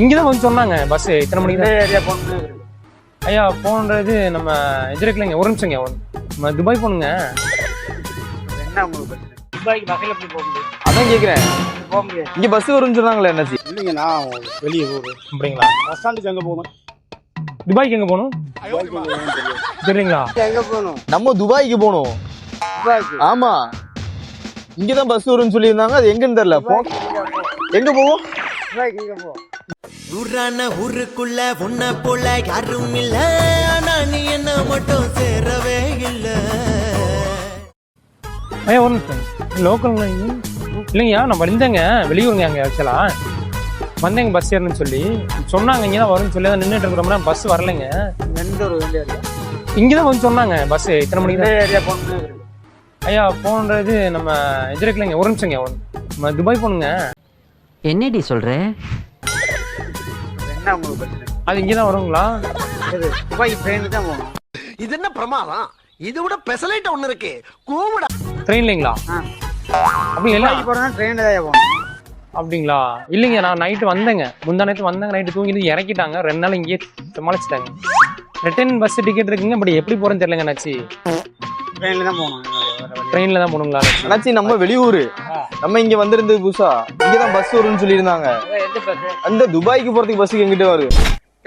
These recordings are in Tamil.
இங்கதான் வந்து சொன்னாங்க பஸ் இத்தனை மணிக்கு தான். ஐயா போன்றது நம்ம இது இருக்குல்லங்க ஒரு நிமிஷங்க நம்ம துபாய் போகணுங்க. என்ன துபாய்க்கு பஸ்ஸில் எப்படி போக முடியும்? அதான் கேக்குறேன். போக முடியாது. இங்க பஸ் வரும்னு சொன்னாங்களே என்னாச்சு இல்லைங்க நான் வெளியே போகிறேன் அப்படிங்களா? பஸ் ஸ்டாண்டுக்கு எங்கே போகணும்? துபாய்க்கு எங்க போகணும்? தெரியுங்களா? எங்கே போகணும்? நம்ம துபாய்க்கு போகணும். துபாய்க்கு? ஆமா. இங்கதான் பஸ் வரும்னு சொல்லியிருந்தாங்க அது எங்கன்னு தெரியல. போ. எங்க போவோம்? துபாய்க்கு இங்கே போ ஊரான ஊருக்குள்ள உன்னை போல யாரும் இல்ல. ஆனா நீ என்ன மட்டும் சேரவே இல்ல. ஐயா ஒரு நிமிஷம். லோக்கல் இல்லைங்கய்யா நான் வந்தேங்க. வெளியூருங்க அங்கே ஆக்சுவலா வந்தேங்க பஸ் ஏறணும்னு சொல்லி. சொன்னாங்க இங்கே தான் வரும்னு சொல்லி தான் நின்றுட்டு இருக்கிறோம்னா பஸ் வரலைங்க. எந்த ஒரு இங்கே தான் வந்து சொன்னாங்க பஸ் இத்தனை மணிக்கு தான்? ஏரியா போகணும் ஐயா போன்றது நம்ம இது இருக்குல்லங்க ஒரு நிமிஷங்க நம்ம துபாய் போகணுங்க. என்னடி சொல்ற? என்ன உங்களுக்கு பிரச்சனை? அது இங்கே தான் வருங்களா துபாய்க்கு ட்ரெயினுக்கு தான் போகணும். இது என்ன பிரமாதம்? இது விட பெசலைட் ஒண்ணு இருக்கு. கூவிட. ட்ரெயின்லைங்களா ஆ. அப்படி இல்லை துபாய்க்கு போகிறோம்னா ட்ரெயினில் தான் போகணும் அப்படிங்களா? இல்லைங்க நான் நைட்டு வந்தேங்க. முந்தா நேற்று வந்தேங்க நைட்டு தூங்கிட்டு இறக்கிட்டாங்க. ரெண்டு நாள் இங்கேயே சமாளிச்சிட்டாங்க. ரிட்டர்ன் பஸ் டிக்கெட் இருக்குங்க பட் எப்படி போகிறேன்னு தெரியலங்க நாச்சி ட்ரெயினில் தான் போகணும். ட்ரெயினில் தான் போகணுங்களா அண்ணாச்சி? நம்ம வெளியூரு. நம்ம இங்க வந்திருந்தது புதுசா. இங்கதான் பஸ் வரும்னு சொல்லியிருந்தாங்க. அந்த துபாய்க்கு போறதுக்கு பஸ் எங்கிட்ட வருது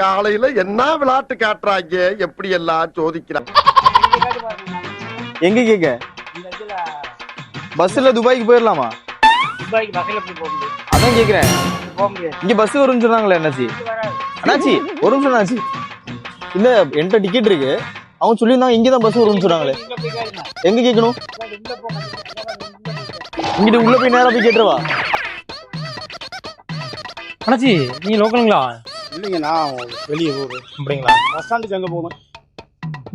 காலையில என்ன விளையாட்டு காட்டுறாங்க? எப்படி எல்லாம் சோதிக்கிறாங்க எங்க கேக்க? பஸ்ல துபாய்க்கு போயிடலாமா அதான் கேக்குறேன். இங்க பஸ் வரும்னு சொன்னாங்களே என்னாச்சு அண்ணாச்சி? ஒரு நிமிஷம் அண்ணாச்சி இல்ல என்கிட்ட டிக்கெட் இருக்கு. அவங்க சொல்லியிருந்தாங்க இங்கதான் பஸ் வரும்னு சொன்னாங்களே. எங்க கேட்கணும் இங்கிட்ட உள்ள போய் நேரா போய் கேட்டுருவா. அண்ணாச்சி நீங்க லோக்கலுங்களா? இல்லைங்க நான் வெளியே போகிறேன் அப்படிங்களா? பஸ் ஸ்டாண்டுக்கு எங்கே போகணும்?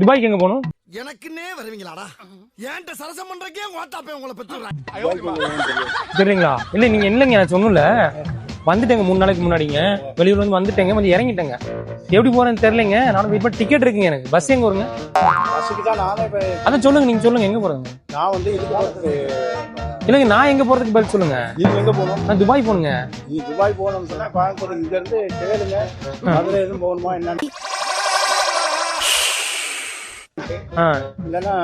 துபாய்க்கு எங்க போகணும்? எனக்குன்னே வருவீங்களாடா? ஏன்ட்ட சரசம் பண்றக்கே ஓட்டாப்பே உங்களை பெற்றுறேன் தெரியுங்களா? இல்லை நீங்க இல்லைங்க நான் சொன்னல வந்துட்டேங்க மூணு நாளைக்கு முன்னாடிங்க. வெளியூர்ல இருந்து வந்துட்டேங்க வந்து இறங்கிட்டேங்க. எப்படி போறேன்னு தெரியலங்க. நானும் பண்ணி டிக்கெட் இருக்குங்க எனக்கு. பஸ் எங்க வருங்க? பஸ்ஸுக்கு தான் நானே இப்போ அதான் சொல்லுங்க நீங்க சொல்லுங்க எங்க போறீங்க? நான் வந்து இதுக்கு போகிறதுக்கு இல்லைங்க நான் எங்க போறதுக்கு பதில் சொல்லுங்க. நீங்கள் எங்கே போகணும்? நான் துபாய் போகணுங்க. நீ துபாய் போகணும்னு சொன்னால் கோயம்புத்தூர் இங்கேருந்து கேளுங்க. மதுரை எதுவும் போகணுமா என்னன்னு. ஆ இல்லைன்னா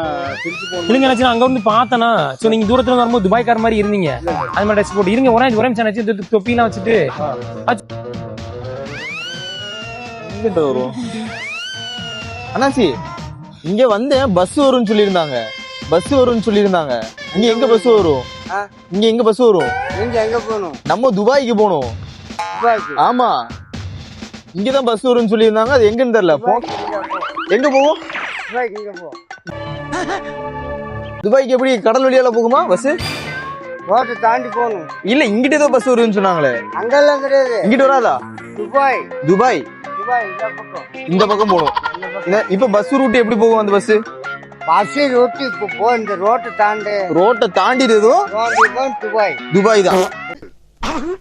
திருச்சி அங்க வந்து பார்த்தேனா சோ நீங்க தூரத்துல இருந்து வரும்போது துபாய்க்கார மாதிரி இருந்தீங்க. அது மாதிரி ட்ரெஸ் போட்டு. இருங்க ஒரே ஒரே நிமிஷம் நினைச்சு தொப்பிலாம் வச்சுட்டு. எங்கிட்ட வரும் அண்ணாச்சி இங்க வந்தேன் பஸ் வரும்னு சொல்லியிருந்தாங்க. பஸ் வரும்னு சொல்லியிருந்தாங்க. இங்க எங்க பஸ் வரும்? இங்க எங்க பஸ் வரும்? நீங்கள் எங்கே போகணும்? நம்ம துபாய்க்கு போகணும். துபாய்க்கு. ஆமா. இங்கதான் பஸ் வரும்னு சொல்லியிருந்தாங்க. அது எங்கன்னு தெரியல. போ. எங்க போவோம்? துபாய்க்கு இங்கே போ? துபாய்க்கு எப்படி கடல் வழியால போகுமா பஸ் ரோட்டை தாண்டி போகணும். இல்ல இங்கிட்ட ஏதோ பஸ் வரும்னு சொன்னாங்களே. அங்கெல்லாம் கிடையாது. இங்கிட்டு வராதா? துபாய். துபாய்? துபாய் இந்த பக்கம். இந்த பக்கம் போகணும். இப்ப பஸ் ரூட் எப்படி போகும் அந்த பஸ் பஸ்ஸை ரொட்டி இப்போ போ இந்த ரோட்டை தாண்டி. ரோட்டை ரோடு தான் துபாய். துபாய் தான்.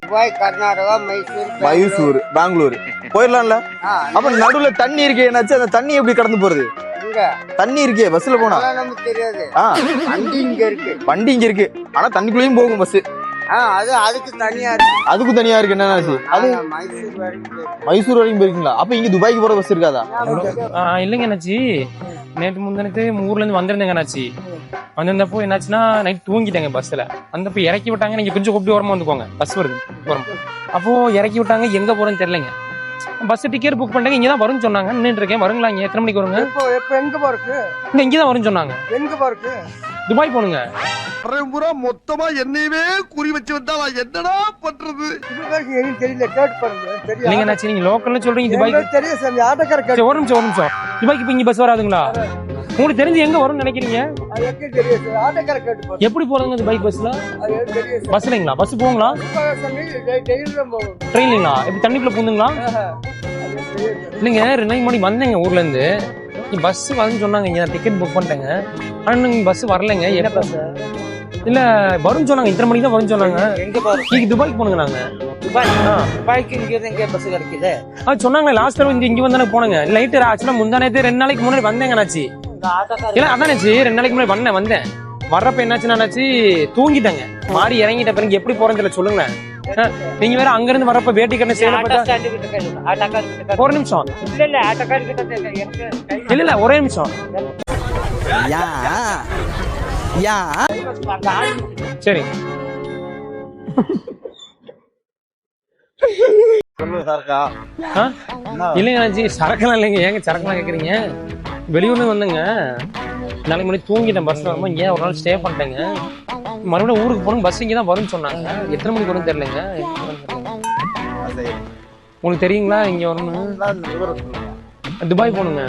துபாய் கர்நாடகா மைசூர் மைசூர் பெங்களூர். போயிடலாம்ல. அப்ப நடுவுல தண்ணி இருக்கே என்னாச்சு? அந்த தண்ணி எப்படி கடந்து போறது? தண்ணி இருக்கே பஸ்ல போனா. நமக்கு தெரியாது. வண்டி இங்க இருக்கு. வண்டி இங்க இருக்கு. ஆனா தண்ணிக்குள்ளேயும் போகும் பஸ் ஆ அது அதுக்கு தனியா இருக்கு. அதுக்கும் தனியா இருக்கு. என்னன்னாச்சு அது மைசூர் வரைக்கும் போயிருக்கீங்களா? அப்ப இங்க துபாய்க்கு போற பஸ் இருக்காதா? ஆ, இல்லைங்க என்னாச்சு நேற்று முந்தினத்து ஊர்ல இருந்து வந்திருந்தேங்க என்னாச்சு வந்திருந்தப்போ என்னாச்சுன்னா நைட் தூங்கிட்டேங்க பஸ்ல வந்தப்போ இறக்கி விட்டாங்க. நீங்க கொஞ்சம் கூப்பிட்டு ஓரமா வந்துக்கோங்க. பஸ் வருது. ஓரமா. அப்போ இறக்கி விட்டாங்க. எங்க போறேன்னு தெரியலங்க. பஸ் டிக்கெட் புக் பண்ணிட்டாங்க இங்க தான் வரும்னு சொன்னாங்க. நின்றுட்டு இருக்கேன். வருங்களா இங்க? எத்தனை மணிக்கு வருங்க? இப்போ இப்போ எங்க போறக்கு இல்ல இங்க தான் வரும்னு சொன்னாங்க. எங்க போறக்கு துபாய் போகணுங்க பூரா மொத்தமா என்னையவே குறி வச்சு வந்தா நான் என்னடா பண்றது? தெரியல. கேட்டு பாருங்க. இல்லைங்க என்னாச்சு? நீங்க லோக்கல்னு சொல்றீங்க துபாய்க்கு. தெரியும் சாமி. ஆட்டோக்கார சரி, ஒரு நிமிஷம் ஒரு நிமிஷம். துபாய்க்கு இப்போ இங்க பஸ் வராதுங்களா? உங்களுக்கு தெரிஞ்சு எங்க வரும்னு நினைக்கிறீங்க? எப்படி போறதுங்க துபாய் பஸ்ல பஸ்லங்களா? பஸ் போங்களா ட்ரெயின்லங்களா எப்படி தண்ணிக்குள்ள பூந்துங்களா? இல்லைங்க ரெண்டு முன்னாடி வந்தேங்க ஊர்ல இருந்து பஸ் வந்து சொன்னாங்க. இங்க டிக்கெட் புக் பண்ணிட்டேங்க. ஆனா நீங்க பஸ் வரலைங்க. என்ன பஸ் இல்ல வரும்னு சொன்னாங்க. இத்தனை மணிக்கு தான் வரும்னு சொன்னாங்க. எங்க நீங்க துபாய்க்கு போனுங்க நாங்க. துபாய் துபாய்க்கு இங்க இருந்து எங்க பஸ் கிடைக்குது? சொன்னாங்களே லாஸ்ட் டைம் இங்க இங்க வந்தானே போனங்க. லைட் ஆக்சுவலா முந்தா நேத்து ரெண்டு நாளைக்கு முன்னாடி வந்தேங்க நாச்சி இல்ல அதானாச்சு ரெண்டு நாளைக்கு முன்னாடி வந்தேன் வந்தேன். வர்றப்ப என்னாச்சுன்னா என்னாச்சு தூங்கிட்டேங்க. மாறி இறங்கிட்ட பிறகு எப்படி போறேன்னு தெரியல சொல்லுங்களேன். ஆ, நீங்க வேற அங்க இருந்து வரப்ப வேட்டி கண்ணு. ஒரு நிமிஷம். இல்ல இல்ல ஒரே நிமிஷம். சரி? இல்லைங்க சரக்குலாம் இல்லைங்க. ஏங்க சரக்குலாம் கேக்குறீங்க? வெளியூர்ல இருந்து வந்தேங்க. நாளைக்கு முன்னாடி தூங்கிட்டேன் பஸ்ல வரும்போது இங்கே ஒரு நாள் ஸ்டே பண்ணிட்டேங்க? மறுபடியும் ஊருக்கு போகணும் பஸ் இங்கே தான் வரும்னு சொன்னாங்க. எத்தனை மணிக்கு வரும்னு தெரியல. உங்களுக்கு தெரியுங்களா இங்க வரணும் துபாய் போகணுங்க.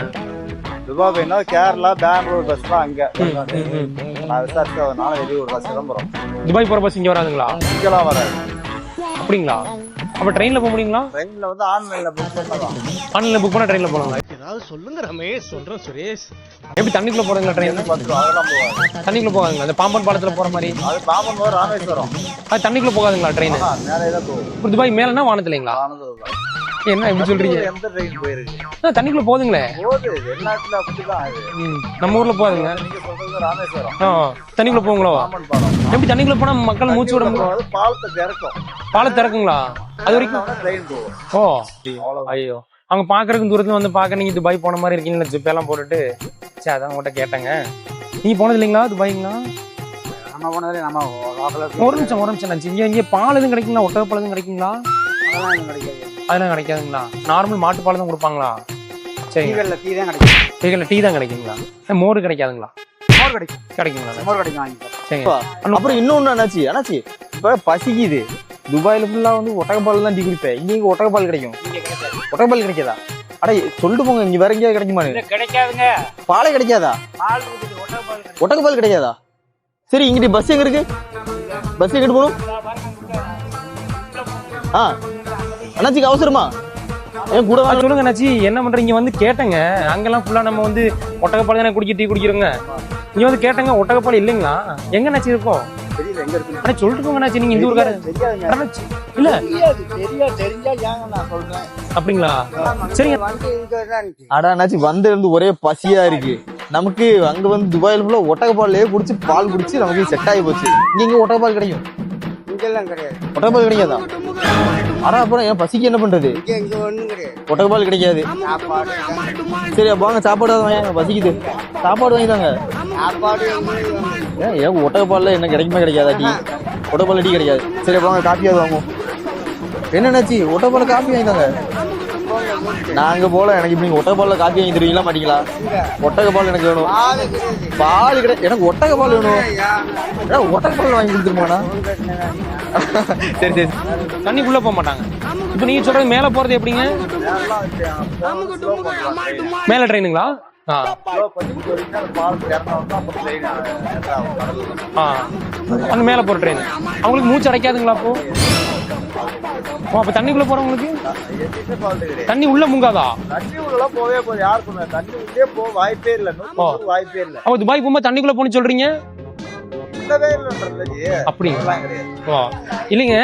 துபாய்னா கேரளா பெங்களூர் பஸ்லாம் அங்க. ம், ம், ம். நான் விசாரிச்சதுனால வெளியூர் பஸ் சிதம்பரம் துபாய் போற பஸ் இங்க வராதுங்களா? இங்கெல்லாம் வராது. அப்படிங்களா? அப்ப ட்ரெயின்ல போக முடியுங்களா? ட்ரெயின்ல வந்து ஆன்லைன்ல புக் பண்ணலாம். ஆன்லைன்ல புக் பண்ணா ட்ரெயின்ல போகலாங்களா ஏதாவது சொல்லுங்க ரமேஷ் சொல்றேன் சுரேஷ். எப்படி தண்ணிக்குள்ள போறீங்களா ட்ரெயின் பத்து ரூபா அதெல்லாம் போகாது. தண்ணிக்குள்ள போகாதுங்களா? அந்த பாம்பன் பாலத்துல போற மாதிரி. அது பாம்பன் போது ராமேஸ்வரம். அது தண்ணிக்குள்ள போகாதுங்களா ட்ரெயின் மேலே தான் போகும். துபாய் மேலனா வானத்துலங்களா? ஆனந்தம் என்ன எப்படி சொல்றீங்க? எந்த ட்ரெயின் போயிருக்கு? தண்ணிக்குள்ள போகுதுங்களே போகுது. வெளிநாட்டுல அப்படிதான் நம்ம ஊர்ல போகாதுங்க. நீங்க சொல்றது ராமேஸ்வரம். தண்ணிக்குள்ள போங்களோ எப்படி தண்ணிக்குள்ள போனா மக்கள் மூச்சு விட முடியும்? போகாது, பாலத்தை திறக்கும். பாலம் திறக்குங்களா? அது வரைக்கும் ட்ரெயின் போகும். ஓ ஐயோ. அவங்க பாக்குறதுக்கு தூரத்துல வந்து பாக்க நீங்க துபாய் போன மாதிரி இருக்கீங்களா ஜிப் எல்லாம் போட்டுட்டு. சரி அதான் உங்கள்கிட்ட கேட்டேங்க. நீங்க போனது இல்லைங்களா துபாய்ங்களா? நம்ம போனதுல நம்ம ஒரு நிமிஷம் ஒரு நிமிஷம் நினைச்சு இங்க இங்க பால் எதுவும் கிடைக்குங்களா? ஒட்டக பால் எதுவும் கிடைக்குங்களா? அதெல்லாம் கிடைக்காது. அதெல்லாம் கிடைக்காதுங்களா? நார்மல் மாட்டு பால் தான் கொடுப்பாங்களா? சரிங்க. டீகள்ல டீ தான் கிடைக்கும். டீ டீ தான் கிடைக்குங்களா? மோர் கிடைக்காதுங்களா? மோர் கிடைக்கும். கிடைக்குங்களா? மோர் கிடைக்கும் சரிங்க. அப்புறம் இன்னொன்னு அண்ணாச்சி அண்ணாச்சி இப்ப பசிக்குது. துபாயில ஃபுல்லா வந்து ஒட்டகப்பால் தான் டீ குடிப்பேன். இங்க இங்க ஒட்டகப்பால் கிடைக்கும். ஒட்டகப்பால் கிடைக்காதா? அட சொல்லிட்டு போங்க இங்க வேற எங்கேயாவது கிடைக்குமா இல்ல கிடைக்காதுங்க. பாலே கிடைக்காதா? பால் இருக்குது ஒட்டக பால் கிடைக்காது. ஒட்டகப்பால் கிடைக்காதா? சரி இங்கிட்டு பஸ் எங்க இருக்கு? பஸ் எங்கிட்டு போகணும்? ஆ. அண்ணாச்சிக்கு அவசரமா? ஏன் கூட சொல்லுங்க அண்ணாச்சி என்ன பண்றீங்க வந்து கேட்டங்க. அங்கெல்லாம் ஃபுல்லா நம்ம வந்து ஒட்டகப்பால் தானே குடிக்க டீ குடிக்கிறோங்க. இங்க வந்து கேட்டங்க ஒட்டகப்பால் இல்லைங்களா? எங்க அண்ணாச்சி இருக்கும் தெரியல எங்க இருக்கு அண்ணா சொல்லிட்டு அண்ணாச்சி நீங்க இந்த அண்ணாச்சி இல்ல. அப்படிங்களா? சரிங்க. அடா அண்ணாச்சி வந்து இருந்து ஒரே பசியா இருக்கு. நமக்கு அங்க வந்து துபாயில ஃபுல்லா ஒட்டகப்பாலே குடிச்சு பால் குடிச்சு நமக்கு செட் ஆகி போச்சு. இங்க இங்க ஒட்டகப்பால் கிடைக்கும்? இங்கெல்லாம் கிடையாது. ஒட்டகப்பால் கிடைக்காதா? அடா அப்புறம் ஏன் பசிக்கு என்ன பண்றது? இங்க இங்க ஒண்ணும் கிடையாது ஒட்டகப்பால் கிடைக்காது. சரி அப்ப வாங்க சாப்பாடு வாங்க பசிக்குது. சாப்பாடு வாங்கி தாங்க. ஏன் ஏன் ஒட்டகப்பால்ல என்ன கிடைக்குமா கிடைக்காதா டீ? ஒட்டகப்பால் டீ கிடைக்காது. சரி அப்ப வாங்க காப்பியாவது வாங்குவோம். என்னன்னாச்சு ஒட்டகப்பால் காப்பி வாங்கி தாங்க. நாங்க போல எனக்கு இப்படி ஒட்டகப்பால்ல காப்பி வாங்கி தருவீங்களா மாட்டீங்களா? ஒட்டகப்பால் எனக்கு வேணும். பால் கிடையாது. பால் எனக்கு ஒட்டகப்பால் வேணும். ஏன்னா ஒட்டகப்பால் வாங்கி கொடுத்துருமாண்ணா? சரி சரி. தண்ணிக்குள்ள போக மாட்டாங்க. இப்ப நீங்க சொல்றது மேல போறது எப்படிங்க? மேல ட்ரெயினுங்களா? ஆ. அந்த மேல போற ட்ரெயின். அவங்களுக்கு மூச்சு அடைக்காதுங்களா அப்போ? ஓ அப்ப தண்ணிக்குள்ள போறவங்களுக்கு தண்ணி உள்ள முங்காதா? தண்ணி உள்ள போவே போகுது யார் சொன்னா தண்ணி உள்ளே போக வாய்ப்பே இல்ல. வாய்ப்பே இல்ல. அப்ப துபாய் போகும்போது தண்ணிக்குள்ள போன்னு சொல்றீங்க? கிடையாது. ஓ. இல்லைங்க.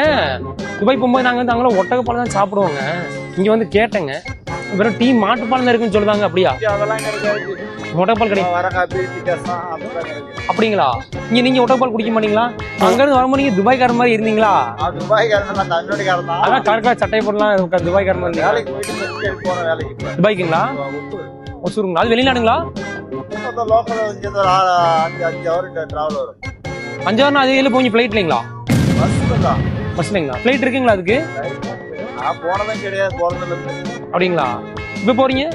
துபாய் போகும்போது நாங்க வந்து அங்கெல்லாம் ஒட்டகப்பால் தான் சாப்பிடுவோங்க. இங்க வந்து கேட்டேங்க. வெறும் டீ மாட்டுப்பால் இருக்குன்னு சொல்லுவாங்க அப்படியா? அதெல்லாம் கிடையாது அப்படிங்களா? இங்க நீங்க ஒட்டகப்பால் குடிக்க மாட்டீங்களா? அங்க இருந்து வரும்போது நீங்க துபாய்க்கார மாதிரி இருந்தீங்களா? அதான் கரெக்டா சட்டை போடலாம் துபாய்க்கார மாதிரி. துபாய்க்குங்களா? ஒசூருங்களா? அது வெளிநாடுங்களா? அஞ்சாறு அது ஏழு போய் ஃபிளைட் இல்லைங்களா? பஸ்ல தான். பஸ்லங்களா? ஃபிளைட் இருக்குங்களா அதுக்கு? நான் போனதும் கிடையாது இருந்து அப்படிங்களா? இப்ப போறீங்க?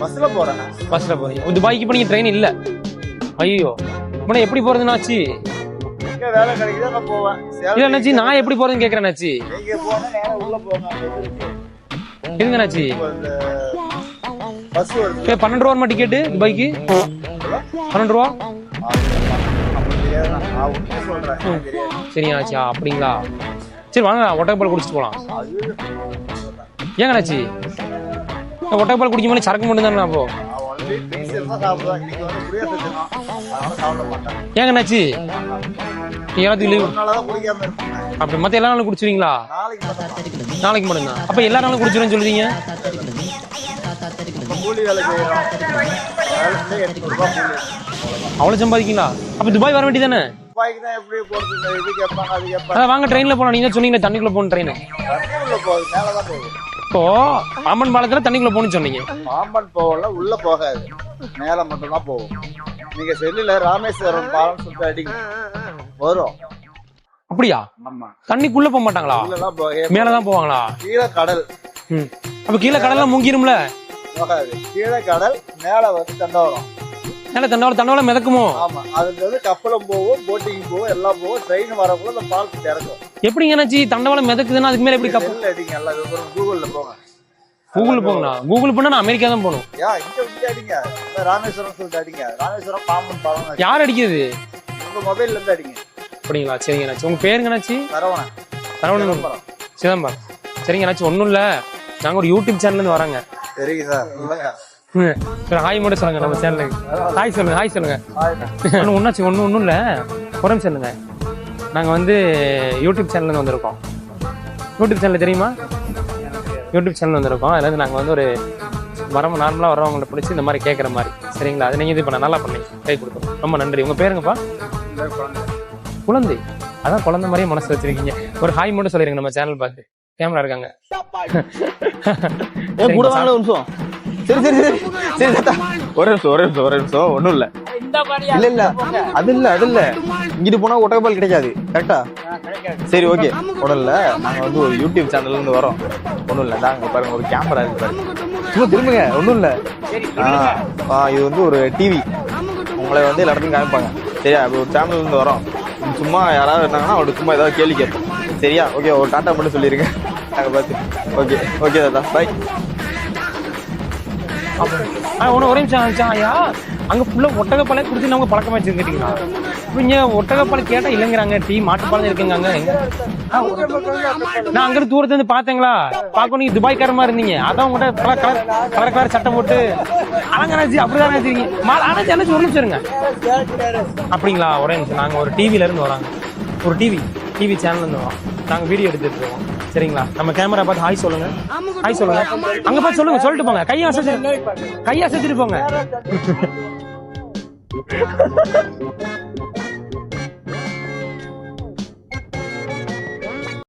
பஸ்ல போறேன். பஸ்ல போறீங்க. துபாய்க்கு இப்போ நீங்க ட்ரெயின் இல்ல? ஐயோ இப்போ எப்படி போறதுனாச்சு வேலை கிடைக்குதோ போவேன். இல்ல சேலரி அண்ணாச்சி நான் எப்படி போறதுன்னு கேக்குறேன்னாச்சு நீங்க போனா நேரம் உள்ள போங்க. அங்க இது இருக்கு. இருங்க அண்ணாச்சி இப்போ இந்த பஸ் வருது. இப்போ பன்னெண்டு ரூபா டிக்கெட்டு துபாய்க்கு? பன்னெண்டு ரூபா? அப்படி தெரியாது நான் நான் உண்மையை சொல்றேன் எனக்கு தெரியாது சரிங்க அண்ணாச்சியா அப்படிங்களா? சரி வாங்க ஒட்டகப்பால் குடிச்சிட்டு போலாம். ஏங்க ஒட்டைப்பால் நான் ஒட்டகப்பால் சரக்கு மட்டும் தானே அப்போ? ஏங்க அண்ணாச்சி எல்லாத்துக்கும் லீவ் அப்படி மத்த எல்லா நாளும் குடிச்சிருவீங்களா? நாளைக்கு மட்டும் நாளைக்கு மட்டும்தான். அப்ப எல்லா நாளும் குடிச்சிருவேன்னு சொல்றீங்க? அவ்வளோ அவ்வளவு சம்பாதிக்கீங்களா? அப்ப துபாய் வர வேண்டியதானே தானே வாங்க ட்ரெயின்ல போலாம். நீங்க தான் சொன்னீங்க தண்ணிக்குள்ள போகணும் ட்ரெயின் இப்போ பாம்பன் பாலத்துல தண்ணிக்குள்ள போகணும்னு சொன்னீங்க. பாம்பன் போகல உள்ள போகாது. மேல மட்டும் தான் போகும். நீங்க செல்லுல ராமேஸ்வரம் பாலம் சொல்லிட்டு அடிங்க. வரும். அப்படியா? ஆமா. தண்ணிக்குள்ள போக மாட்டாங்களா? உள்ளலாம் போக மேலதான் போவாங்களா? கீழே கடல். ம். அப்ப கீழே கடல்லாம் முங்கிரும்ல போகாது. கீழே கடல் மேல வந்து தண்டவரம் மேல தண்டவாளம் தண்டவாளம் மிதக்குமோ? ஆமா. அதுல வந்து கப்பலும் போகும் போட்டிங் போகும் எல்லாம் போகும். ட்ரெயின் வரப்போ அந்த பாலத்துக்கு இறக்கும் எப்படிங்க என்னாச்சு தண்டவாளம் மிதக்குதுன்னா அதுக்கு மேல எப்படி கப்பல் அடிங்க கூகுள்ல போங்க. கூகுள் போங்களா கூகுள் போனா நான் அமெரிக்கா தான் போகணும். யா இங்க இங்க அடிங்க. இந்த ராமேஸ்வரம் சொல்லிட்டு அடிங்க. ராமேஸ்வரம் பாம்பன் பாலம் யார் அடிக்கிறது? உங்க மொபைல்ல இருந்து அடிங்க. அப்படிங்களா? சரிங்க என்னாச்சு உங்க பேருங்க என்னாச்சு சரவணன். சரவணன். சிதம்பரம். சரிங்க என்னாச்சு ஒண்ணும் இல்ல. நாங்க ஒரு யூடியூப் சேனல்ல இருந்து வராங்க. ம். சரி ஹாய் மட்டும் சொல்லுங்க நம்ம சேனலுக்கு ஹாய் சொல்லுங்க ஹாய் சொல்லுங்க. ஒன்றும் ஒன்றாச்சு ஒன்றும் ஒன்றும் இல்லை. உடம்பு சொல்லுங்க. நாங்கள் வந்து யூடியூப் சேனல்லேருந்து வந்திருக்கோம். யூடியூப் சேனல் தெரியுமா? யூடியூப் சேனல் வந்திருக்கோம். அதில் வந்து நாங்கள் வந்து ஒரு வரவங்க நார்மலாக வரவங்களை பிடிச்சி இந்த மாதிரி கேட்குற மாதிரி. சரிங்களா? அது நீங்கள் இது பண்ண நல்லா பண்ணி கை கொடுத்தோம் ரொம்ப நன்றி. உங்கள் பேருங்கப்பா குழந்தை. அதான் குழந்தை மாதிரியே மனசு வச்சிருக்கீங்க. ஒரு ஹாய் மட்டும் சொல்லிடுங்க நம்ம சேனல் பார்த்து. கேமரா இருக்காங்க. கூட ஒரு நிமிஷம். சரி சரி சரி. சரி ஒரே நிமிஷம் ஒரே நிமிஷம் ஒரே நிமிஷம். ஒன்றும் இல்லை. இல்ல இல்ல. அது இல்ல அது இல்ல. இங்கிட்டு போனா ஒட்டகப்பால் கிடைக்காது. கரெக்டா சரி ஓகே. உடல்ல நாங்க வந்து ஒரு யூடியூப் சேனல்ல இருந்து வரோம். ஒண்ணும் இல்ல. நாங்க பாருங்க ஒரு கேமரா இருக்கு பாருங்க. சும்மா திரும்புங்க. ஒண்ணும் இல்ல. இது வந்து ஒரு டிவி உங்களை வந்து எல்லா இடத்துக்கும் காமிப்பாங்க. சரியா? அப்படி ஒரு சேனல்ல இருந்து வரோம். சும்மா யாராவது இருந்தாங்கன்னா அவருக்கு சும்மா ஏதாவது கேள்வி கேட்போம். சரியா? ஓகே ஒரு டாட்டா மட்டும் சொல்லிருங்க. நாங்க பார்த்து. ஓகே ஓகே தாத்தா. பாய் ஆ ஒன்று ஒரே நிமிஷம் ஆச்சா ஐயா அங்கே ஃபுல்லாக ஒட்டகப்பாலே கொடுத்து அவங்க பழக்கமாக வச்சுருக்கீங்களா? இப்போ இங்கே ஒட்டகப்பால் கேட்டால் இல்லைங்கிறாங்க டீ மாட்டுப்பாலம் இருக்குங்க நான் அங்கிருந்து தூரத்துல இருந்து பார்த்தேங்களா பார்க்க நீங்க துபாய்க்காரமா இருந்தீங்க. அதான் உங்கள்கிட்ட கலர் கலர் கலர் கலர் சட்டை போட்டு அலங்கராஜி அப்படிதான் நினைச்சிருக்கீங்க ஆனால் என்ன நிமிஷம் இருங்க. அப்படிங்களா? ஒரே நிமிஷம். நாங்கள் ஒரு டிவில இருந்து வராங்க. ஒரு டிவி டிவி சேனல்ல இருந்து வரோம். நாங்கள் வீடியோ எடுத்துட்டு இருக்கோம் சரிங்களா? நம்ம கேமரா பார்த்து ஹாய் சொல்லுங்க. ஹாய் சொல்லுங்க. அங்க பார்த்து சொல்லுங்க சொல்லிட்டு போங்க. கையை அசைச்சிட்டு கையை அசைச்சிட்டு போங்க.